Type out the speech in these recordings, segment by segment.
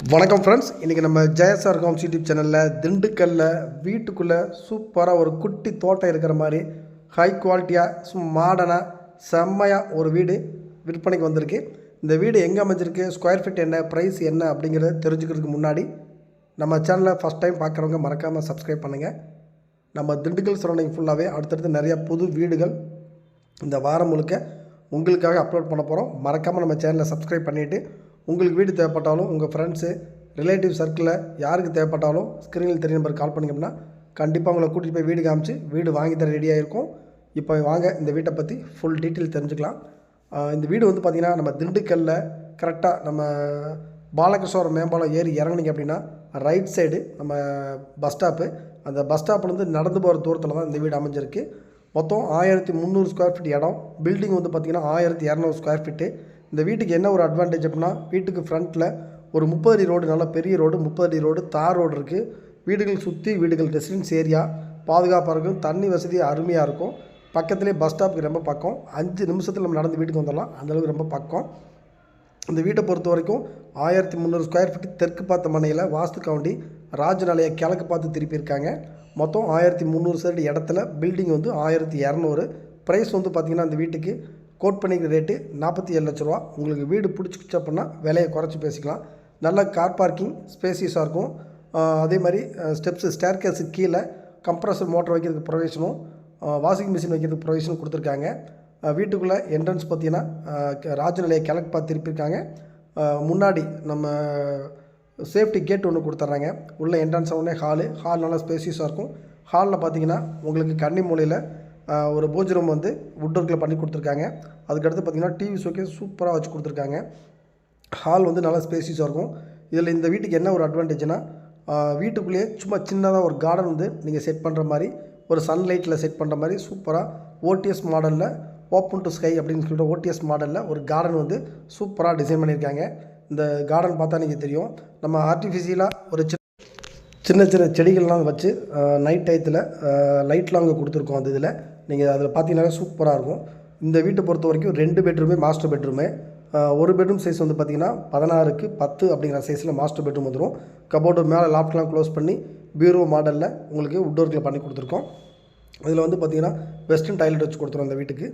வணக்கம் ஃப்ரெண்ட்ஸ் இன்றைக்கி நம்ம ஜெயசார் காம்ஸ் யூடியூப் சேனலில் திண்டுக்கல்லில் வீட்டுக்குள்ளே சூப்பராக ஒரு குட்டி தோட்டம் இருக்கிற மாதிரி ஹை குவாலிட்டியாக சும் மாடனாக செம்மையாக ஒரு வீடு விற்பனைக்கு வந்திருக்கு. இந்த வீடு எங்கே அமைஞ்சிருக்கு ஸ்கொயர் ஃபீட் என்ன ப்ரைஸ் என்ன அப்படிங்கிறத தெரிஞ்சுக்கிறதுக்கு முன்னாடி நம்ம சேனலை ஃபஸ்ட் டைம் பார்க்குறவங்க மறக்காமல் சப்ஸ்கிரைப் பண்ணுங்கள் நம்ம திண்டுக்கல் சரௌண்டிங் ஃபுல்லாகவே அடுத்தடுத்து நிறையா புது வீடுகள் இந்த வாரம் முழுக்க உங்களுக்காக அப்லோட் பண்ண போகிறோம் மறக்காமல் நம்ம சேனலை சப்ஸ்கிரைப் பண்ணிவிட்டு உங்களுக்கு வீடு தேவைப்பட்டாலும் உங்கள் ஃப்ரெண்ட்ஸு ரிலேட்டிவ் சர்க்கிளில் யாருக்கு தேவைப்பட்டாலும் ஸ்க்ரீனில் தெரிய நம்பர் கால் பண்ணிங்கன்னா கண்டிப்பாக உங்களை கூட்டிகிட்டு போய் வீடு காமிச்சு வீடு வாங்கி தர ரெடியாக இருக்கும் இப்போ வாங்க இந்த வீட்டை பற்றி ஃபுல் டீட்டெயில் தெரிஞ்சுக்கலாம். இந்த வீடு வந்து பார்த்திங்கன்னா நம்ம திண்டுக்கல்லில் கரெக்டாக நம்ம பாலகிருஷ்ணவரம் மேம்பாலம் ஏறி இறங்குனீங்க அப்படின்னா ரைட் சைடு நம்ம பஸ் ஸ்டாப்பு அந்த பஸ் ஸ்டாப்லேருந்து நடந்து போகிற தூரத்தில் தான் இந்த வீடு அமைஞ்சிருக்கு. மொத்தம் ஆயிரத்தி முந்நூறு ஸ்கொயர் ஃபீட் இடம். பில்டிங் வந்து பார்த்திங்கன்னா ஆயிரத்தி இரநூறு ஸ்கொயர் ஃபீட்டு இந்த வீட்டுக்கு என்ன ஒரு அட்வான்டேஜ் அப்படின்னா வீட்டுக்கு ஃப்ரண்ட்டில் ஒரு முப்பது அடி ரோடு நல்ல பெரிய ரோடு முப்பது அடி ரோடு தார் ரோடு இருக்குது வீடுகள் சுற்றி வீடுகள் ரெசிடென்ஸ் ஏரியா பாதுகாப்பாக இருக்கும் தண்ணி வசதி அருமையாக இருக்கும். பக்கத்துலேயே பஸ் ஸ்டாப்புக்கு ரொம்ப பக்கம். அஞ்சு நிமிஷத்தில் நம்ம நடந்து வீட்டுக்கு வந்துடலாம். அந்தளவுக்கு ரொம்ப பக்கம். இந்த வீட்டை பொறுத்த வரைக்கும் ஆயிரத்தி முந்நூறு ஸ்கொயர் ஃபீட் தெற்கு பார்த்த மனையில் வாஸ்து கவுண்டி ராஜநிலையை கிழக்கு பார்த்து திருப்பியிருக்காங்க. மொத்தம் ஆயிரத்தி முந்நூறு சைடு இடத்துல பில்டிங் வந்து ஆயிரத்தி இரநூறு. ப்ரைஸ் வந்து பார்த்திங்கன்னா அந்த வீட்டுக்கு கோட் பண்ணிக்கிற ரேட்டு நாற்பத்தி ஏழு லட்ச ரூபா. உங்களுக்கு வீடு பிடிச்சிக்கிச்சு அப்படின்னா விலையை குறைச்சி பேசிக்கலாம். நல்ல கார் பார்க்கிங் ஸ்பேசியஸாக இருக்கும். அதே மாதிரி ஸ்டெப்ஸு ஸ்டேர் கேஸு கீழே கம்ப்ரஸர் மோட்டர் வைக்கிறதுக்கு ப்ரொவிஷனும் வாஷிங் மிஷின் வைக்கிறதுக்கு ப்ரொவிஷனும் கொடுத்துருக்காங்க. வீட்டுக்குள்ளே என்ட்ரன்ஸ் பார்த்தீங்கன்னா க- ராஜநிலையை கிழக்கு பார்த்து திருப்பியிருக்காங்க. முன்னாடி நம்ம சேஃப்டி கேட் ஒன்று கொடுத்துட்றாங்க. உள்ளே என்ட்ரன்ஸ் உடனே ஹாலு. ஹால் நல்லா ஸ்பேசியஸாக இருக்கும். ஹாலில் பார்த்தீங்கன்னா உங்களுக்கு கன்னி மூலையில் ஒரு பூஜை ரூம் வந்து வுட் ஒர்க்கில் பண்ணி கொடுத்துருக்காங்க. அதுக்கடுத்து பார்த்தீங்கன்னா டிவி ஷோக்கே சூப்பராக வச்சு கொடுத்துருக்காங்க. ஹால் வந்து நல்லா ஸ்பேசியஸாக இருக்கும். இதில் இந்த வீட்டுக்கு என்ன ஒரு அட்வான்டேஜ்னா வீட்டுக்குள்ளேயே சும்மா சின்னதாக ஒரு கார்டன் வந்து நீங்கள் செட் பண்ணுற மாதிரி ஒரு சன்லைட்டில் செட் பண்ணுற மாதிரி சூப்பராக ஓடிஎஸ் மாடலில் ஓப்பன் டு ஸ்கை அப்படின்னு சொல்லிட்டு ஓடிஎஸ் மாடலில் ஒரு கார்டன் வந்து சூப்பராக டிசைன் பண்ணியிருக்காங்க. இந்த கார்டன் பார்த்தா நீங்கள் தெரியும். நம்ம ஆர்டிஃபிஷியலாக ஒரு சின்ன சின்ன செடிகள்லாம் வச்சு நைட் டயத்தில் லைட்லாம் அங்கே கொடுத்துருக்கோம் அந்த இதில். நீங்கள் அதில் பார்த்தீங்கன்னா சூப்பராக இருக்கும். இந்த வீட்டை பொறுத்த வரைக்கும் ரெண்டு பெட்ரூமே மாஸ்டர் பெட்ரூமே. ஒரு பெட்ரூம் சைஸ் வந்து பார்த்தீங்கன்னா பதினாறுக்கு பத்து அப்படிங்கிற சைஸில் மாஸ்டர் பெட்ரூம் வந்துடும் கபோர்டு மேலே லாப்ட்லாம் க்ளோஸ் பண்ணி பீரோ மாடலில் உங்களுக்கு வுட் ஒர்க்கில் பண்ணி கொடுத்துருக்கோம். இதில் வந்து பார்த்தீங்கன்னா வெஸ்டர்ன் டாய்லெட் வச்சு கொடுத்துரும் அந்த வீட்டுக்கு.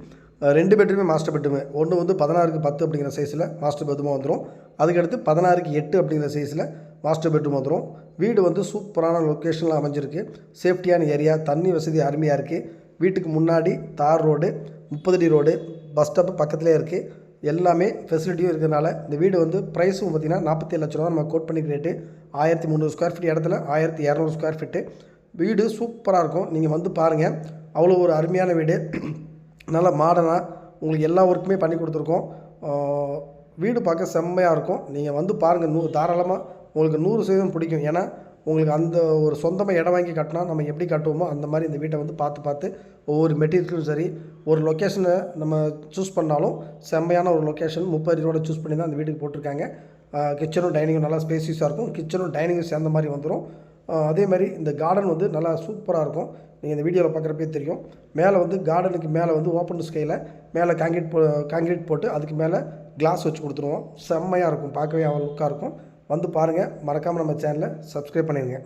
ரெண்டு பெட்ரூமே மாஸ்டர் பெட்ரூமே. ஒன்று வந்து பதினாறுக்கு பத்து அப்படிங்கிற சைஸில் மாஸ்டர் பெட்ரூமாக வந்துடும் அதுக்கடுத்து பதினாறுக்கு எட்டு அப்படிங்கிற சைஸில் மாஸ்டர் பெட்ரூம் வந்துடும் வீடு வந்து சூப்பரான லொக்கேஷனில் அமைஞ்சிருக்கு. சேஃப்டியான ஏரியா தண்ணி வசதி அருமையாக இருக்குது வீட்டுக்கு முன்னாடி தார் ரோடு முப்பதடி ரோடு பஸ் ஸ்டாப்பு பக்கத்துலேயே இருக்குது எல்லாமே ஃபெசிலிட்டியும் இருக்கிறதுனால இந்த வீடு வந்து ப்ரைஸும் பார்த்திங்கன்னா நாற்பத்தி லட்ச ரூபா நம்ம கோட் பண்ணி ரேட்டு ஆயிரத்தி முந்நூறு ஸ்கொயர் ஃபீட் இடத்துல ஆயிரத்தி இரநூறு ஸ்கொயர் ஃபீட்டு வீடு சூப்பராக இருக்கும். நீங்கள் வந்து பாருங்கள் அவ்வளோ ஒரு அருமையான வீடு. நல்லா மாடர்னாக உங்களுக்கு எல்லா ஒர்க்குமே பண்ணி கொடுத்துருக்கோம். வீடு பார்க்க செம்மையாக இருக்கும். நீங்கள் வந்து பாருங்கள் நூ தாராளமாக உங்களுக்கு நூறு சதவீதம் பிடிக்கும். ஏன்னா உங்களுக்கு அந்த ஒரு சொந்தமாக இடம் வாங்கி கட்டினா நம்ம எப்படி கட்டுவோமோ அந்த மாதிரி இந்த வீட்டை வந்து பார்த்து பார்த்து ஒவ்வொரு மெட்டீரியலும் சரி ஒரு லொக்கேஷனை நம்ம சூஸ் பண்ணாலும் செம்மையான ஒரு லொக்கேஷன் முப்பது ரோட சூஸ் பண்ணி தான் அந்த வீட்டுக்கு போட்டிருக்காங்க. கிச்சனும் டைனிங்கும் நல்லா ஸ்பேசியஸாக இருக்கும். கிச்சனும் டைனிங்கும் சேர்ந்த மாதிரி வந்துடும் அதே மாதிரி இந்த கார்டன் வந்து நல்லா சூப்பராக இருக்கும். நீங்கள் இந்த வீடியோவில் பார்க்குறப்பே தெரியும். மேலே வந்து கார்டனுக்கு மேலே வந்து ஓப்பன் ஸ்கையில் மேலே காங்கிரீட் போ காங்கிரீட் போட்டு அதுக்கு மேலே கிளாஸ் வச்சு கொடுத்துருவோம். செம்மையாக இருக்கும். பார்க்கவே அவ்வளோ லுக்காக இருக்கும். வந்து பாருங்கள் மறக்காமல் நம்ம சேனலை சப்ஸ்கிரைப் பண்ணிடுங்க.